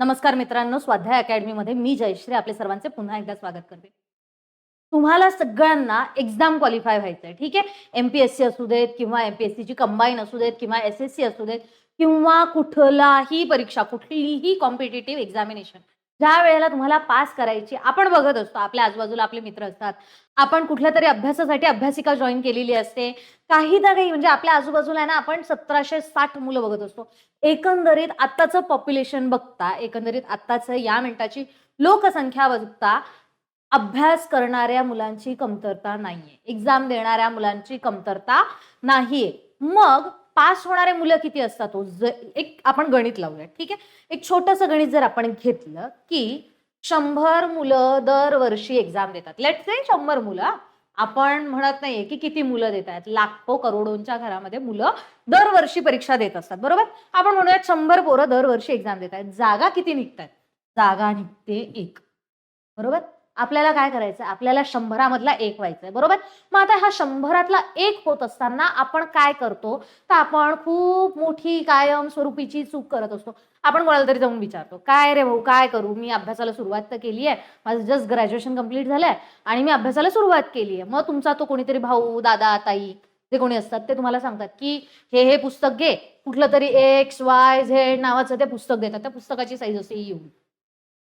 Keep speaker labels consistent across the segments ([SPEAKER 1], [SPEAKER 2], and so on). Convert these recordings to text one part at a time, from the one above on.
[SPEAKER 1] नमस्कार मित्रांनो स्वाध्याय अकॅडमीमध्ये मी जयश्री आपले सर्वांचे पुन्हा एकदा स्वागत करते. तुम्हाला सगळ्यांना एक्झाम क्वालिफाय व्हायचं आहे? ठीक आहे एमपीएससी असू देत किंवा एमपीएससीची कंबाईन असू देत किंवा एस एस सी असू देत किंवा कुठलाही परीक्षा कुठलीही कॉम्पिटेटिव्ह एक्झामिनेशन ज्या वेळेला तुम्हाला पास करायची आपण बघत असतो आपल्या आजूबाजूला आपले मित्र असतात. आपण कुठल्या तरी अभ्यासासाठी अभ्यासिका जॉईन केलेली असते. काही ना काही म्हणजे आपल्या आजूबाजूला आहे ना आपण सतराशे साठ मुलं बघत असतो. एकंदरीत आत्ताचं पॉप्युलेशन बघता एकंदरीत आत्ताचं या मिनिटाची लोकसंख्या बघता अभ्यास करणाऱ्या मुलांची कमतरता नाहीये. एक्झाम देणाऱ्या मुलांची कमतरता नाहीये. मग पास होणारे मुलं किती असतात हो? एक आपण गणित लावूया ठीक आहे? एक छोटंसं गणित जर आपण घेतलं की शंभर मुलं दरवर्षी एक्झाम देतात. लेट से शंभर मुलं आपण म्हणत नाहीये की किती मुलं देत आहेत. लाखो करोडोंच्या घरामध्ये मुलं दरवर्षी परीक्षा देत असतात बरोबर? आपण म्हणूयात शंभर पोरं दरवर्षी एक्झाम देत आहेत. जागा किती निघतात जागा निघते एक बरोबर? आपल्याला काय करायचं? आपल्याला शंभरामधला एक व्हायचंय. बरोबर? मग आता हा शंभरातला एक होत असताना आपण काय करतो? तर आपण खूप मोठी कायम स्वरूपीची चूक करत असतो. आपण कोणाला तरी जाऊन विचारतो काय रे भाऊ काय करू? मी अभ्यासाला सुरुवात तर केली आहे. माझं जस्ट ग्रॅज्युएशन कंप्लीट झालंय आणि मी अभ्यासाला सुरुवात केली आहे. मग तुमचा तो कोणीतरी भाऊ दादा ताई जे कोणी असतात ते तुम्हाला सांगतात की हे हे पुस्तक घे. कुठलं तरी एक्स वाय झेड नावाचं ते पुस्तक देतात. त्या पुस्तकाची साईज असते एवढी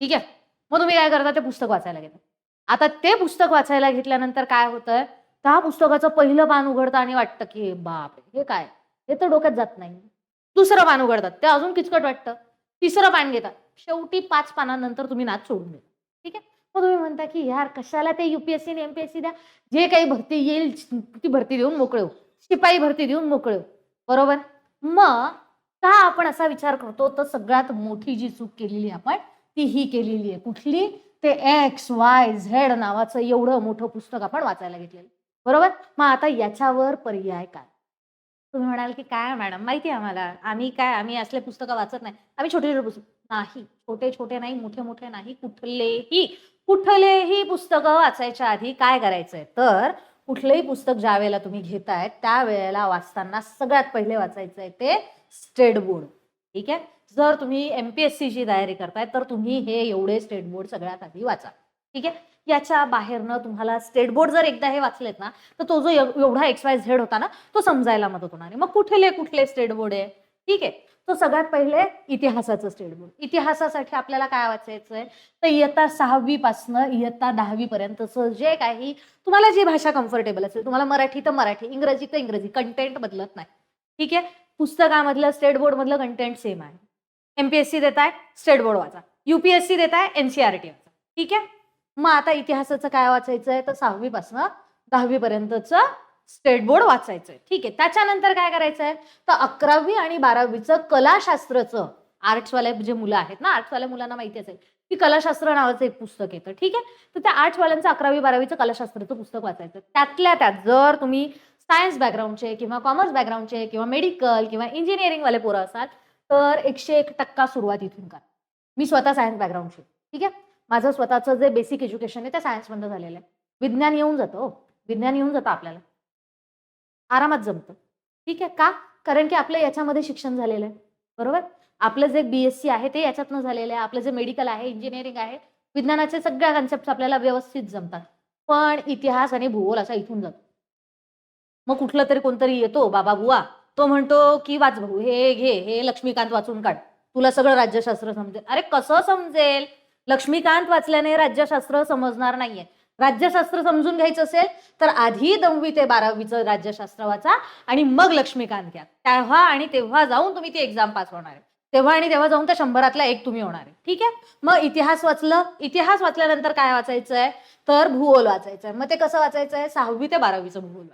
[SPEAKER 1] ठीक आहे? मग तुम्ही काय करता? ते पुस्तक वाचायला घेता. आता ते पुस्तक वाचायला घेतल्यानंतर काय होतंय? त्या पुस्तकाचं पहिलं पान उघडतं आणि वाटतं की बाप हे काय? हे तर डोक्यात जात नाही. दुसरं पान उघडतात. ते अजून किचकट वाटतं. तिसरं पान घेतात. शेवटी पाच पानांनंतर तुम्ही नाच सोडून देता. ठीक आहे? मग तुम्ही म्हणता की यार कशाला ते युपीएससी आणि एमपीएससी द्या? जे काही भरती येईल ती भरती देऊन मोकळे हो. शिपाई भरती देऊन मोकळे हो. बरोबर? मग का आपण असा विचार करतो? तर सगळ्यात मोठी जी चूक केलेली आपण ती ही केलेली आहे. कुठली? ते एक्स वाय झेड नावाचं एवढं मोठं पुस्तक आपण वाचायला घेतलेलं बरोबर? मग आता याच्यावर पर्याय काय? तुम्ही म्हणाल की काय मॅडम? माहिती आहे आम्हाला. आम्ही काय आम्ही असले पुस्तकं वाचत नाही. आम्ही छोटे छोटे पुस्तक नाही. छोटे छोटे नाही मोठे मोठे नाही. कुठलेही कुठलेही पुस्तकं वाचायच्या आधी काय करायचंय? तर कुठलंही पुस्तक ज्या वेळेला तुम्ही घेताय त्या वेळेला वाचताना सगळ्यात पहिले वाचायचं आहे ते स्टेट बोर्ड. ठीक आहे? जर तुम्ही एमपीएससीची तयारी करताय तर तुम्ही हे एवढे स्टेट बोर्ड सगळ्यात आधी वाचा. ठीक आहे? याच्या बाहेरनं तुम्हाला स्टेट बोर्ड जर एकदा हे वाचलेत ना तर तो जो एवढा एक्स वाय झेड होता ना तो समजायला मदत होणार आहे. मग कुठले कुठले स्टेट बोर्ड आहे? ठीक आहे? तो सगळ्यात पहिले इतिहासाचं स्टेट बोर्ड इतिहासासाठी आपल्याला काय वाचायचं आहे तर इयत्ता सहावी पासनं इयत्ता दहावी पर्यंतचं जे काही तुम्हाला जी भाषा कम्फर्टेबल असेल तुम्हाला मराठी तर मराठी इंग्रजी तर इंग्रजी कंटेंट बदलत नाही. ठीक आहे? पुस्तकामधलं स्टेट बोर्ड मधलं कंटेंट सेम आहे. एमपीएससी देत आहे स्टेट बोर्ड वाचा. युपीएससी देत आहे एनसीआरटी वाचा. ठीक आहे? मग आता इतिहासाचं काय वाचायचं आहे तर सहावी पासनं दहावी स्टेट बोर्ड वाचायचं आहे ठीक आहे? त्याच्यानंतर काय करायचं आहे तर अकरावी आणि बारावीचं कलाशास्त्रचं आर्ट्सवाले जे मुलं आहेत ना आर्ट्सवाल्या मुलांना माहिती असेल की कलाशास्त्र नावाचं एक पुस्तक येतं ठीक आहे? तर त्या आर्ट्सवाल्यांचं अकरावी बारावीचं कलाशास्त्राचं पुस्तक वाचायचं. त्यातल्या त्यात जर तुम्ही सायन्स बॅकग्राऊंडचे किंवा कॉमर्स बॅकग्राऊंडचे किंवा मेडिकल किंवा इंजिनिअरिंगवाले पोरं असाल तर एकशे एक टक्का सुरुवात इथून करा. मी स्वतः सायन्स बॅकग्राऊंडची ठीक आहे? माझं स्वतःचं जे बेसिक एज्युकेशन आहे ते सायन्समधनं झालेलं आहे. विज्ञान येऊन जातं हो. विज्ञान येऊन जातं आपल्याला. आरामात जमतं. ठीक आहे? का? कारण की आपलं याच्यामध्ये शिक्षण झालेलं आहे. बरोबर? आपलं जे बी एस सी आहे ते याच्यातनं झालेलं आहे. आपलं जे मेडिकल आहे इंजिनिअरिंग आहे विज्ञानाचे सगळ्या कन्सेप्ट आपल्याला व्यवस्थित जमतात. पण इतिहास आणि भूगोल असा इथून जातो. मग कुठलं तरी कोणतरी येतो बाबा बुवा तो म्हणतो की वाच भाऊ हे घे हे लक्ष्मीकांत वाचून काढ. तुला सगळं राज्यशास्त्र समजेल अरे कसं समजेल? लक्ष्मीकांत वाचल्याने राज्यशास्त्र समजणार नाहीये. राज्यशास्त्र समजून घ्यायचं असेल तर आधी दहावी ते बारावीचं राज्यशास्त्र वाचा आणि मग लक्ष्मीकांत घ्या. तेव्हा आणि तेव्हा जाऊन तुम्ही ती एक्झाम पास होणार आहे. तेव्हा आणि तेव्हा जाऊन त्या शंभरातला एक तुम्ही होणार आहे. ठीक आहे? मग इतिहास वाचलं. इतिहास वाचल्यानंतर काय वाचायचं आहे तर भूगोल वाचायचं आहे मग ते कसं वाचायचं आहे सहावी ते बारावीचं भूगोल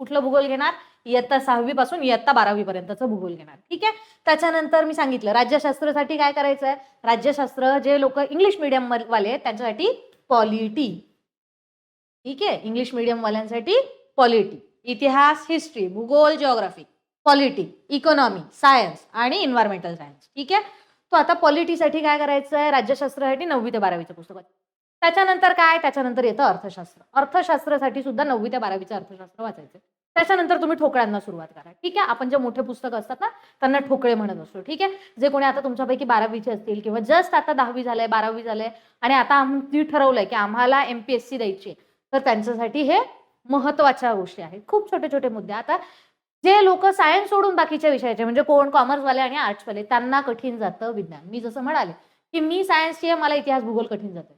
[SPEAKER 1] कुठलं भूगोल घेणार? इयत्ता सहावी पासून इयत्ता बारावी पर्यंतचं भूगोल घेणार. ठीक आहे? त्याच्यानंतर मी सांगितलं राज्यशास्त्रासाठी काय करायचं आहे राज्यशास्त्र जे लोक इंग्लिश मिडियम वाले आहेत त्यांच्यासाठी पॉलिटी ठीक आहे? इंग्लिश मिडियम वाल्यांसाठी पॉलिटी इतिहास हिस्ट्री भूगोल जिओग्राफी पॉलिटी इकॉनॉमी सायन्स आणि इन्व्हायरमेंटल सायन्स ठीक आहे? तो आता पॉलिटीसाठी काय करायचं आहे राज्यशास्त्रासाठी नववी ते बारावीचं पुस्तक त्याच्यानंतर काय? त्याच्यानंतर येतं अर्थशास्त्र. अर्थशास्त्रासाठी सुद्धा नववी ते बारावीचं अर्थशास्त्र वाचायचं. त्याच्यानंतर तुम्ही ठोकळ्यांना सुरुवात करा. ठीक आहे? आपण जे मोठे पुस्तकं असतात ना त्यांना ठोकळे म्हणत असतो. ठीक आहे? जे कोणी आता तुमच्यापैकी बारावीचे असतील किंवा जस्ट आता दहावी झालंय बारावी झालंय आणि आता आम्ही ठरवलंय की आम्हाला एमपीएससी द्यायची आहे, तर त्यांच्यासाठी हे महत्त्वाच्या गोष्टी आहेत. खूप छोटे छोटे मुद्दे. आता जे लोक सायन्स सोडून बाकीच्या विषयाचे म्हणजे कोण कॉमर्सवाले आणि आर्ट्सवाले त्यांना कठीण जातं विज्ञान. मी जसं म्हणाले की मी सायन्सची आहे मला इतिहास भूगोल कठीण जातं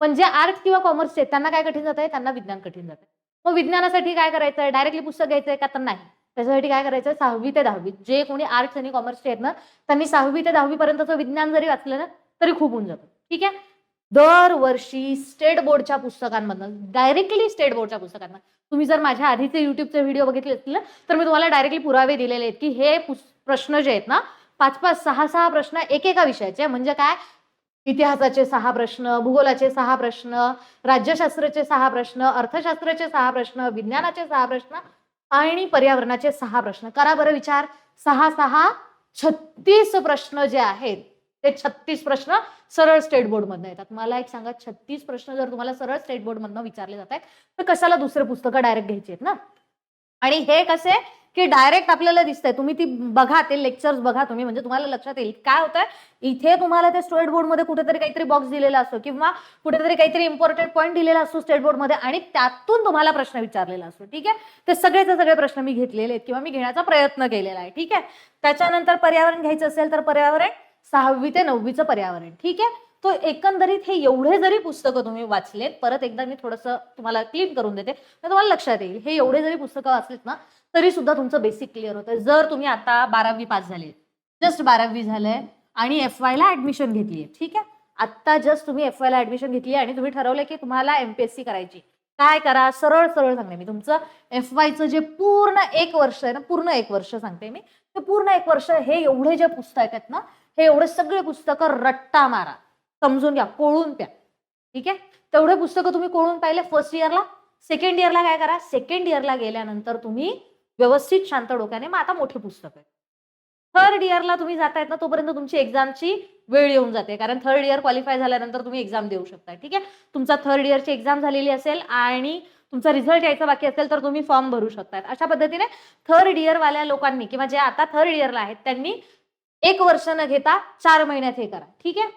[SPEAKER 1] पण जे आर्ट किंवा कॉमर्सचे आहेत, त्यांना काय कठीण जात आहे त्यांना विज्ञान कठीण जात आहे मग विज्ञानासाठी काय करायचं? डायरेक्टली पुस्तक घ्यायचंय आहे का? तर नाही. त्याच्यासाठी काय करायचं? सहावी ते दहावी. जे कोणी आर्ट्स आणि कॉमर्सचे आहेत ना त्यांनी सहावी ते दहावी पर्यंतचं विज्ञान जरी वाचलं ना तरी खूप होऊन जातं. ठीक आहे? दरवर्षी स्टेट बोर्डच्या पुस्तकांमधनं डायरेक्टली स्टेट बोर्डच्या पुस्तकांना. तुम्ही जर माझ्या आधीचे युट्यूबचे व्हिडिओ बघितले असतील ना तर मी तुम्हाला डायरेक्टली पुरावे दिलेले आहेत की हे प्रश्न जे आहेत ना पाच पाच सहा सहा प्रश्न एकेका विषयाचे म्हणजे काय? इतिहासाचे सहा प्रश्न भूगोलाचे सहा प्रश्न राज्यशास्त्राचे सहा प्रश्न अर्थशास्त्राचे सहा प्रश्न विज्ञानाचे सहा प्रश्न आणि पर्यावरणाचे सहा प्रश्न. करा बरं विचार. सहा सहा छत्तीस प्रश्न जे आहेत ते छत्तीस प्रश्न सरळ स्टेट बोर्ड मधनं येतात. मला एक सांगा छत्तीस प्रश्न जर तुम्हाला सरळ स्टेट बोर्ड मधनं विचारले जात आहेत तर कशाला दुसरे पुस्तकं डायरेक्ट घ्यायची आहेत ना? आणि हे कसे? की डायरेक्ट आपल्याला दिसतंय. तुम्ही ती बघा ते लेक्चर्स बघा तुम्ही. म्हणजे तुम्हाला लक्षात येईल काय होतंय? इथे तुम्हाला ते स्टेट बोर्डमध्ये कुठेतरी काहीतरी बॉक्स दिलेला असतो किंवा कुठेतरी काहीतरी इम्पॉर्टंट पॉईंट दिलेला असतो स्टेट बोर्डमध्ये आणि त्यातून तुम्हाला प्रश्न विचारलेला असतो. ठीक आहे? ते सगळेचे सगळे प्रश्न मी घेतलेले आहेत किंवा मी घेण्याचा प्रयत्न केलेला आहे. ठीक आहे? त्याच्यानंतर पर्यावरण घ्यायचं असेल तर पर्यावरण सहावी ते नववीचं पर्यावरण. ठीक आहे? तो एकंदरीत हे एवढे जरी पुस्तकं तुम्ही वाचलेत परत एकदा मी थोडंसं तुम्हाला क्लीन करून देते. तुम्हाला लक्षात येईल हे एवढे जरी पुस्तकं वाचलेत ना तरी सुद्धा तुमचं बेसिक क्लिअर होतं. जर तुम्ही आता बारावी पास झाले जस्ट बारावी झालंय आणि एफ वायला ऍडमिशन घेतली ठीक आहे? आत्ता जस्ट तुम्ही एफ वायला ऍडमिशन घेतली आणि तुम्ही ठरवलं की तुम्हाला एमपीएससी करायची. काय करा? सरळ सरळ सांगते मी तुमचं. एफ वायचं जे पूर्ण एक वर्ष आहे ना पूर्ण एक वर्ष सांगते मी. ते पूर्ण एक वर्ष हे एवढे जे पुस्तक आहेत ना हे एवढे सगळे पुस्तकं रट्टा मारा. समजून घ्या कोळून प्या. ठीक आहे? तेवढे पुस्तकं तुम्ही कोळून पाहिले फर्स्ट इयरला सेकंड इयरला काय करा? सेकंड इयरला गेल्यानंतर तुम्ही व्यवस्थित शांत डोक्याने. मग आता मोठे पुस्तक आहे. थर्ड इयरला तुम्ही जातायत ना तोपर्यंत तुमची एक्झामची वेळ येऊन जाते. कारण थर्ड इयर क्वालिफाय झाल्यानंतर तुम्ही एक्झाम देऊ शकता ठीक आहे? तुमचा थर्ड इयरची एक्झाम झालेली असेल आणि तुमचा रिझल्ट यायचा बाकी असेल तर तुम्ही फॉर्म भरू शकतात अशा पद्धतीने थर्ड इयरवाल्या लोकांनी किंवा जे आता थर्ड इयरला आहेत त्यांनी एक वर्ष न घेता चार महिन्यात हे करा. ठीक आहे?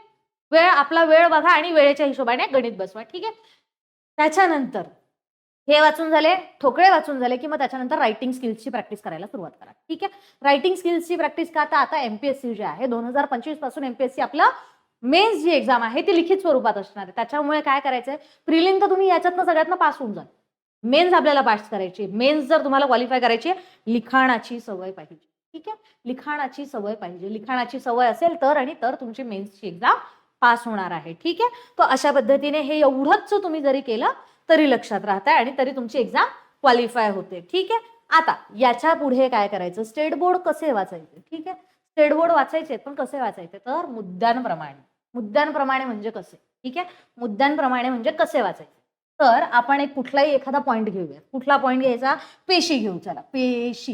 [SPEAKER 1] वेळ आपला वेळ बघा आणि वेळेच्या हिशोबाने गणित बसवा. ठीक आहे? त्याच्यानंतर हे वाचून झाले ठोकळे वाचून झाले की मग त्याच्यानंतर रायटिंग स्किल्सची प्रॅक्टिस करायला सुरुवात करा. ठीक आहे? रायटिंग स्किल्सची प्रॅक्टिस का? आता आता एमपीएससी जे आहे दोन हजार पंचवीसपासून एमपीएससी आपलं मेन्स जी एक्झाम आहे ती लिखित स्वरूपात असणार आहे. त्याच्यामुळे काय करायचंय? प्रिलिम तर तुम्ही याच्यातनं सगळ्यातनं पास होऊन जाल. मेन्स आपल्याला पास करायची मेन्स जर तुम्हाला क्वालिफाय करायची आहे, लिखाणाची सवय पाहिजे. ठीक आहे? लिखाणाची सवय पाहिजे. लिखाणाची सवय असेल तर आणि तर तुमची मेन्सची एक्झाम पास होणार आहे. ठीक आहे? तर अशा पद्धतीने हे एवढंच तुम्ही जरी केलं तरी लक्षात राहताय आणि तरी तुमची एक्झाम क्वालिफाय होते. ठीक आहे? आता याच्यापुढे काय करायचं? स्टेट बोर्ड कसे वाचायचे? ठीक आहे? स्टेट बोर्ड वाचायचे पण कसे वाचायचे? तर मुद्द्यांप्रमाणे. मुद्द्यांप्रमाणे म्हणजे कसे? ठीक आहे? मुद्द्यांप्रमाणे म्हणजे कसे वाचायचे? तर आपण एक कुठलाही एखादा पॉईंट घेऊया कुठला पॉईंट घ्यायचा? पेशी घेऊ. चला. पेशी.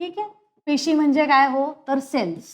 [SPEAKER 1] ठीक आहे? पेशी म्हणजे काय हो? तर सेल्स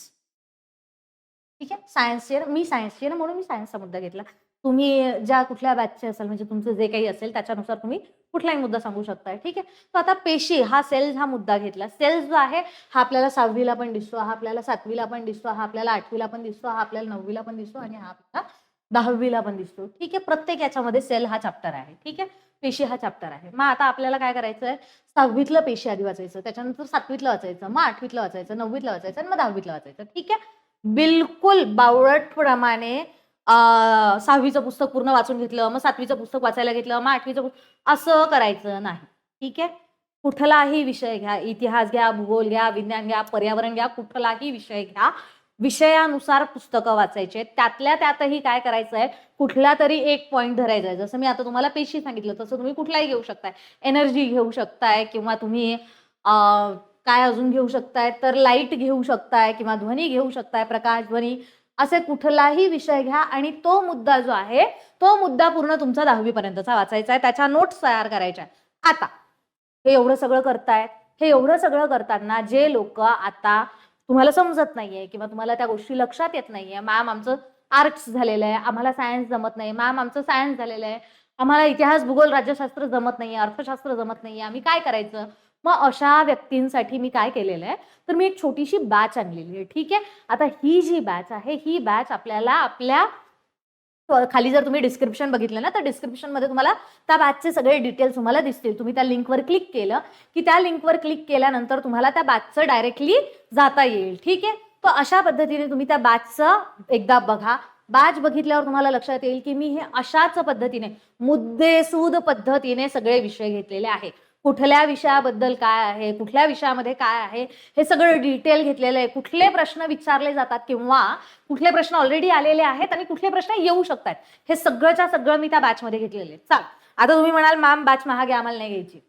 [SPEAKER 1] ठीक आहे? सायन्सचे मी सायन्स ना म्हणून मी सायन्सचा मुद्दा घेतला. तुम्ही ज्या कुठल्या बॅचचे असेल म्हणजे तुमचं जे काही असेल त्याच्यानुसार तुम्ही कुठलाही मुद्दा सांगू शकताय ठीक आहे? तर आता पेशी हा सेल्स हा मुद्दा घेतला. सेल्स जो आहे हा आपल्याला सहावीला पण दिसतो हा आपल्याला सातवीला पण दिसतो हा आपल्याला आठवीला पण दिसतो हा आपल्याला नववीला पण दिसतो आणि हा आपल्याला दहावीला पण दिसतो ठीक आहे? प्रत्येक याच्यामध्ये सेल हा चॅप्टर आहे ठीक आहे? पेशी हा चॅप्टर आहे. मग आता आपल्याला काय करायचं आहे सहावीतलं पेशी आधी वाचायचं त्याच्यानंतर सातवीतलं वाचायचं मग आठवीतलं वाचायचं नववीतलं वाचायचं आणि मग दहावीतलं वाचायचं ठीक आहे? बिलकुल बावळटप्रमाणे प्रमाणे सहावीचं पुस्तक पूर्ण वाचून घेतलं मग सातवीचं पुस्तक वाचायला घेतलं मग आठवीचं पुस्तक असं करायचं नाही. ठीक आहे? कुठलाही विषय घ्या इतिहास घ्या भूगोल घ्या विज्ञान घ्या पर्यावरण घ्या कुठलाही विषय घ्या विषयानुसार पुस्तकं वाचायचे. त्यातल्या त्यातही काय करायचं आहे कुठला तरी एक पॉईंट धरायचा आहे जसं मी आता तुम्हाला पेशी सांगितलं तसं तुम्ही कुठलाही घेऊ शकताय. एनर्जी घेऊ शकताय किंवा तुम्ही काय अजून घेऊ शकताय तर लाइट घेऊ शकताय किंवा ध्वनी घेऊ शकताय प्रकाश ध्वनी असे कुठलाही विषय घ्या आणि तो मुद्दा जो आहे तो मुद्दा पूर्ण तुमचा दहावीपर्यंतचा वाचायचा आहे. त्याच्या नोट्स तयार करायच्या आता हे एवढं सगळं करतायत. हे एवढं सगळं करताना जे लोक आता तुम्हाला समजत नाहीये किंवा तुम्हाला त्या गोष्टी लक्षात येत नाहीये मॅम आमचं आर्ट्स झालेलं आहे. आम्हाला सायन्स जमत नाही. मॅम आमचं सायन्स झालेलं आहे. आम्हाला इतिहास भूगोल राज्यशास्त्र जमत नाहीये. अर्थशास्त्र जमत नाहीये. आम्ही काय करायचं? मग अशा व्यक्तींसाठी मी काय केलेलं आहे? तर मी एक छोटीशी बॅच आणलेली आहे. ठीक आहे? आता ही जी बॅच आहे ही बॅच आपल्याला आपल्या खाली जर तुम्ही डिस्क्रिप्शन बघितलं ना तर डिस्क्रिप्शनमध्ये तुम्हाला त्या बॅचचे सगळे डिटेल्स तुम्हाला दिसतील. तुम्ही त्या लिंकवर क्लिक केलं की त्या लिंकवर क्लिक केल्यानंतर तुम्हाला त्या बॅचचं डायरेक्टली जाता येईल. ठीक आहे? तर अशा पद्धतीने तुम्ही त्या बॅचचं एकदा बघा. बॅच बघितल्यावर तुम्हाला लक्षात येईल की मी हे अशाच पद्धतीने मुद्देसूद पद्धतीने सगळे विषय घेतलेले आहे. कुठल्या विषयाबद्दल काय आहे कुठल्या विषयामध्ये काय आहे हे सगळं डिटेल घेतलेलं आहे. कुठले प्रश्न विचारले जातात किंवा कुठले प्रश्न ऑलरेडी आलेले आहेत आणि कुठले प्रश्न येऊ शकतात. हे सगळंच्या सगळं मी त्या बॅचमध्ये घेतलेले आहे. चाल आता तुम्ही म्हणाल मॅम बॅच महागे आम्हाला नाही घ्यायची.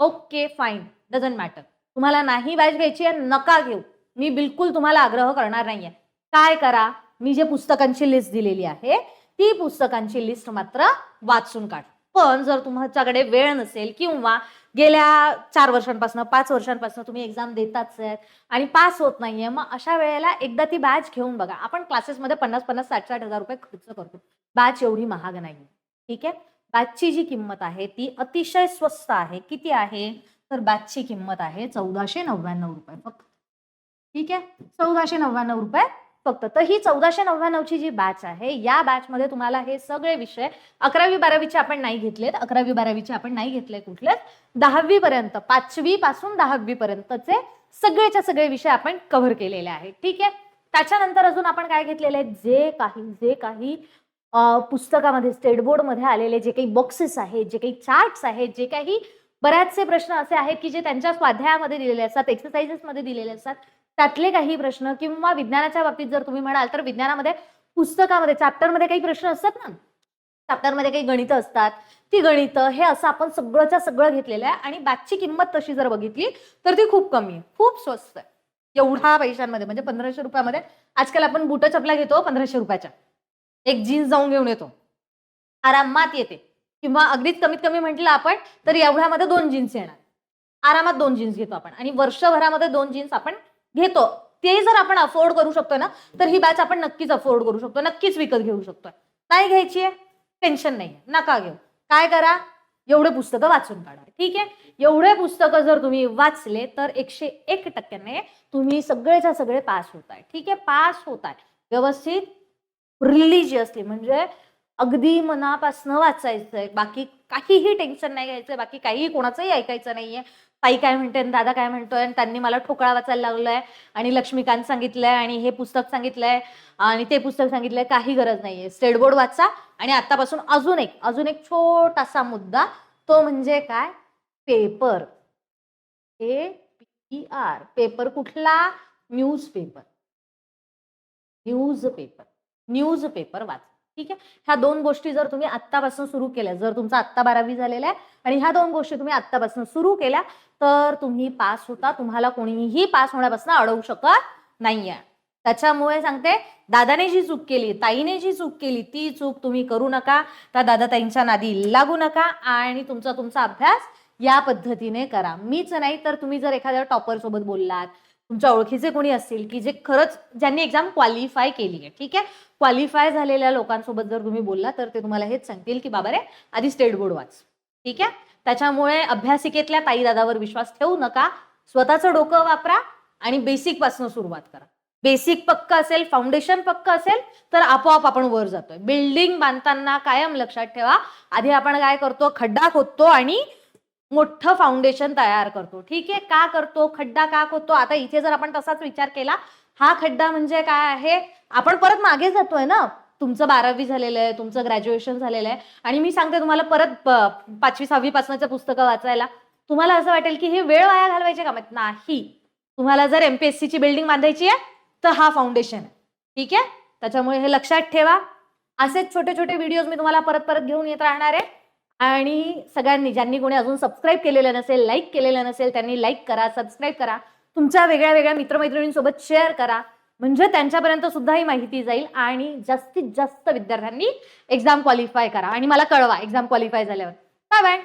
[SPEAKER 1] ओके फाईन डझंट मॅटर तुम्हाला नाही बॅच घ्यायची आहे नका घेऊ. मी बिलकुल तुम्हाला आग्रह करणार नाहीये. काय करा? मी जे पुस्तकांची लिस्ट दिलेली आहे ती पुस्तकांची लिस्ट मात्र वाचून काढ. पण जर तुमच्याकडे वेळ नसेल किंवा गेल्या चार वर्षांपासून पाच वर्षांपासून तुम्ही एक्झाम देताच आहेत आणि पास होत नाहीये मग अशा वेळेला एकदा ती बॅच घेऊन बघा. आपण क्लासेसमध्ये पन्नास पन्नास साठ साठ हजार रुपये खर्च करतो. बॅच एवढी महाग नाही ठीक आहे? बॅचची जी किंमत आहे ती अतिशय स्वस्त आहे. किती आहे? तर बॅचची किंमत आहे चौदाशे नव्याण्णव रुपये फक्त. ठीक आहे? चौदाशे नव्याण्णव रुपये फक्त. तर ही चौदाशे नव्याण्णवची जी बॅच आहे या बॅचमध्ये तुम्हाला हे सगळे विषय अकरावी बारावीचे आपण नाही घेतलेत. अकरावी बारावीचे आपण नाही घेतले कुठलेच. दहावी पर्यंत पाचवी पासून दहावी पर्यंतचे सगळेच्या सगळे विषय आपण कव्हर केलेले आहेत. ठीक आहे? त्याच्यानंतर अजून आपण काय घेतलेले आहेत? जे काही जे काही पुस्तकामध्ये स्टेट बोर्डमध्ये आलेले जे काही बॉक्सेस आहेत जे काही चार्ट्स आहेत जे काही बऱ्याचसे प्रश्न असे आहेत की जे त्यांच्या स्वाध्यायामध्ये दिलेले असतात एक्सरसाइजेसमध्ये दिलेले असतात. त्यातले काही प्रश्न किंवा विज्ञानाच्या बाबतीत जर तुम्ही म्हणाल तर विज्ञानामध्ये पुस्तकामध्ये चॅप्टरमध्ये काही प्रश्न असतात ना? चॅप्टरमध्ये काही गणितं असतात. ती गणितं हे असं आपण सगळंच्या सगळं घेतलेलं आहे आणि बॅचची किंमत तशी जर बघितली तर ती खूप कमी आहे. खूप स्वस्त आहे. एवढा पैशांमध्ये म्हणजे पंधराशे रुपयामध्ये. आजकाल आपण बुट चपला घेतो पंधराशे रुपयाच्या. एक जीन्स जाऊन घेऊन येतो. आरामात येते. किंवा अगदीच कमीत कमी म्हटलं आपण तर एवढ्यामध्ये दोन जीन्स येणार. आरामात दोन जीन्स घेतो आपण. आणि वर्षभरामध्ये दोन जीन्स आपण घेतो. ते जर आपण अफोर्ड करू शकतो ना तर ही बॅच आपण नक्कीच अफोर्ड करू शकतो नक्कीच विकत घेऊ शकतो नाही घ्यायची आहे? टेन्शन नाही नका घेऊ. काय करा? एवढे पुस्तकं वाचून काढा. ठीक आहे? एवढे पुस्तकं जर तुम्ही वाचले तर एकशे एक टक्क्याने तुम्ही सगळेच्या सगळे पास होत आहे ठीक आहे? पास होत आहे व्यवस्थित? रिलिजियसली म्हणजे अगदी मनापासनं वाचायचंय. बाकी काहीही टेन्शन नाही घ्यायचं बाकी काहीही कोणाचंही ऐकायचं नाहीये. ताई काय म्हणते आणि दादा काय म्हणतोय आणि त्यांनी मला ठोकळा वाचायला लावलाय आणि लक्ष्मीकांत सांगितलंय आणि हे पुस्तक सांगितलंय आणि ते पुस्तक सांगितलंय काही गरज नाहीये. स्टेट बोर्ड वाचा आणि आतापासून अजून एक अजून एक छोटासा मुद्दा तो म्हणजे काय? Paper. A P R. Paper कुठला? News paper news paper news paper वाचा. ठीक आहे? ह्या दोन गोष्टी जर तुम्ही आत्तापासून सुरू केल्या जर तुमचा आत्ता बारावी झालेला आहे आणि ह्या दोन गोष्टी तुम्ही आत्तापासून सुरू केल्या तर तुम्ही पास होता तुम्हाला कोणीही पास होण्यापासून अडवू शकत नाहीये. त्याच्यामुळे सांगते दादाने जी चूक केली ताईने जी चूक केली ती चूक तुम्ही करू नका. त्या दादा ताईंच्या नादी लागू नका आणि तुमचा तुमचा अभ्यास या पद्धतीने करा. मीच नाही तर तुम्ही जर एखाद्या टॉपर सोबत बोललात तुमच्या ओळखीचे कोणी असतील की जे खरंच ज्यांनी एक्झाम क्वालिफाय केली आहे ठीक आहे? क्वालिफाय झालेल्या लोकांसोबत जर तुम्ही बोलला तर ते तुम्हाला हेच सांगतील की बाबा रे आधी स्टेट बोर्ड वाच. ठीक आहे? त्याच्यामुळे अभ्यासिकेतल्या ताई दादावर विश्वास ठेवू नका. स्वतःचं डोकं वापरा आणि बेसिकपासून सुरुवात करा. बेसिक पक्क असेल फाउंडेशन पक्क असेल तर आपोआप आपण वर जातोय. बिल्डिंग बांधताना कायम लक्षात ठेवा. आधी आपण काय करतो? खड्डा खोदतो आणि मोठं फाउंडेशन तयार करतो. ठीक आहे? का करतो? खड्डा का खोदतो? आता इथे जर आपण तसाच विचार केला हा खड्डा म्हणजे काय आहे? आपण परत मागे जातोय ना? तुमचं बारावी झालेलं आहे तुमचं ग्रॅज्युएशन झालेलं आहे. आणि मी सांगते तुम्हाला परत प- पाचवी सहावी पासूनच्या पुस्तकं वाचायला. तुम्हाला असं वाटेल की हे वेळ वाया घालवायचे का? नाही. तुम्हाला जर एमपीएससी ची बिल्डिंग बांधायची आहे तर हा फाउंडेशन आहे. ठीक आहे? त्याच्यामुळे हे लक्षात ठेवा. असेच छोटे छोटे व्हिडिओज मी तुम्हाला परत परत घेऊन येत राहणार आहे. आणि सगळ्यांनी ज्यांनी कोणी अजून सबस्क्राईब केलेलं नसेल लाईक केलेलं नसेल त्यांनी लाईक करा सबस्क्राईब करा. तुमच्या वेगळ्या वेगळ्या मित्रमैत्रिणींसोबत शेअर करा. म्हणजे त्यांच्यापर्यंत सुद्धा ही माहिती जाईल आणि जास्तीत जास्त विद्यार्थ्यांनी एक्झाम क्वालिफाय करा. आणि मला कळवा एक्झाम क्वालिफाय झाल्यावर. Bye bye